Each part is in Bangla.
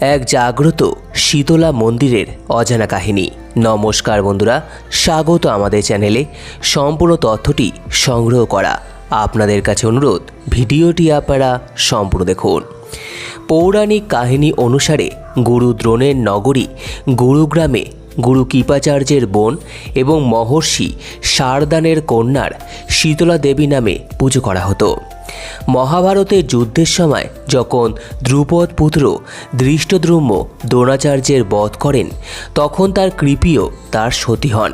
এক জাগ্রত শীতলা মন্দিরের অজানা কাহিনী। নমস্কার বন্ধুরা, স্বাগত আমাদের চ্যানেলে সম্পূর্ণ তথ্যটি সংগ্রহ করা। আপনাদের কাছে অনুরোধ, ভিডিওটি আপনারা সম্পূর্ণ দেখুন। পৌরাণিক কাহিনী অনুসারে গুরু দ্রোণের নগরী গুরুগ্রামে গুরু কৃপাচার্যের বোন এবং মহর্ষি শারদানের কন্যার শীতলা দেবী নামে পুজো করা হতো। মহাভারতের যুদ্ধের সময় যখন দ্রুপদ পুত্র দৃষ্টদ্রুম্য দ্রোণাচার্যের বধ করেন, তখন তার কৃপিও তার সতী হন।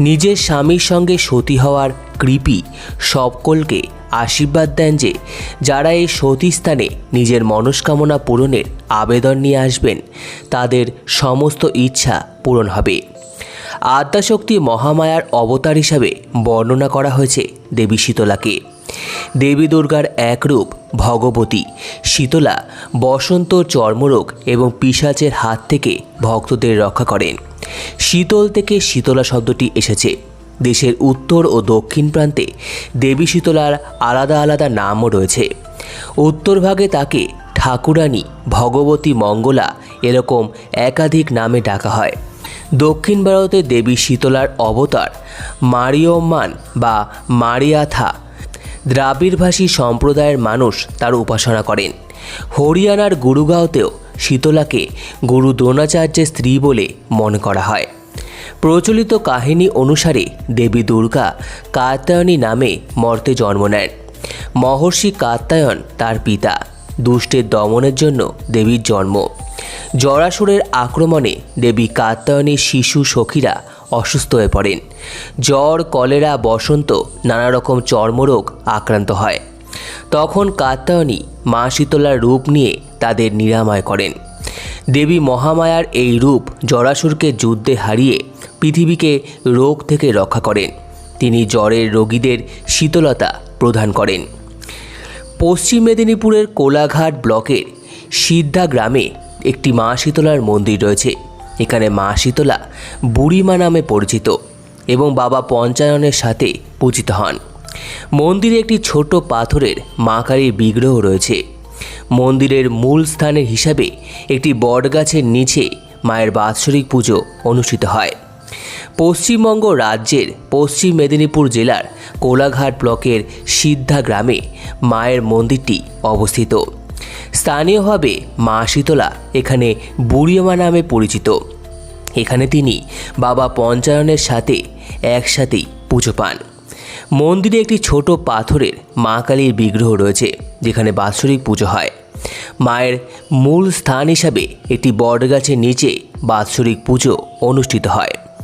নিজের স্বামীর সঙ্গে সতী হওয়ার কৃপি সকলকে আশীর্বাদ দেন যে, যারা এই সতী স্থানে নিজের মনস্কামনা পূরণের আবেদন নিয়ে আসবেন, তাদের সমস্ত ইচ্ছা পূরণ হবে। আদ্যাশক্তি মহামায়ার অবতার হিসাবে বর্ণনা করা হয়েছে দেবী শীতলাকে। দেবী দুর্গার এক রূপ ভগবতী। শীতলা বসন্ত চর্মরোগ এবং পিশাচের হাত থেকে ভক্তদের রক্ষা করেন। শীতল থেকে শীতলা শব্দটি এসেছে। দেশের উত্তর ও দক্ষিণ প্রান্তে দেবী শীতলার আলাদা আলাদা নামও রয়েছে। উত্তরভাগে তাকে ঠাকুরানী ভগবতী মঙ্গলা এরকম একাধিক নামে ডাকা হয়। দক্ষিণ ভারতে দেবী শীতলার অবতার মারিয়ম্মান বা মারিয়াথা দ্রাবিড়ভাষী সম্প্রদায়ের মানুষ তার উপাসনা করেন। হরিয়ানার গুরুগাঁওতেও শীতলাকে গুরু দ্রোণাচার্যের স্ত্রী বলে মনে করা হয়। প্রচলিত কাহিনী অনুসারে দেবী দুর্গা কাত্যায়নী নামে মর্তে জন্ম নেন। মহর্ষি কাত্যায়ন তার পিতা, দুষ্টের দমনের জন্য দেবীর জন্ম। জরাসুরের আক্রমণে দেবী কাত্যায়নীর শিশু সখীরা অসুস্থ হয়ে পড়েন। জ্বর, কলেরা, বসন্ত নানা রকম চর্মরোগ আক্রান্ত হয়। তখন কাত্যায়নী মা শীতলার রূপ নিয়ে তাদের নিরাময় করেন। দেবী মহামায়ার এই রূপ জরাসুরকে যুদ্ধে হারিয়ে পৃথিবীকে রোগ থেকে রক্ষা করেন। তিনি জ্বরের রোগীদের শীতলতা প্রদান করেন। পশ্চিম মেদিনীপুরের কোলাঘাট ব্লকের সিদ্ধা গ্রামে একটি মা শীতলার মন্দির রয়েছে। এখানে মা শীতলা বুড়িমা নামে পরিচিত এবং বাবা পঞ্চায়নের সাথে পূজিত হন। মন্দিরে একটি ছোট পাথরের মা কালীর বিগ্রহ রয়েছে। মন্দিরের মূল স্থানের হিসাবে একটি বটগাছের নিচে মায়ের বাৎসরিক পুজো অনুষ্ঠিত হয়। পশ্চিমবঙ্গ রাজ্যের পশ্চিম মেদিনীপুর জেলার কোলাঘাট ব্লকের সিদ্ধা গ্রামে মায়ের মন্দিরটি অবস্থিত। স্থানীয়ভাবে মা শীতলা, এখানে বুড়িমা নামে পরিচিত। এখানে তিনি বাবা পঞ্চায়নের সাথে একসাথেই পুজো পান। মন্দিরে একটি ছোট পাথরের মা কালীর বিগ্রহ রয়েছে, যেখানে বাৎসরিক পুজো হয়। মায়ের মূল স্থান হিসাবে একটি বটগাছের নিচে বাৎসরিক পুজো অনুষ্ঠিত হয়।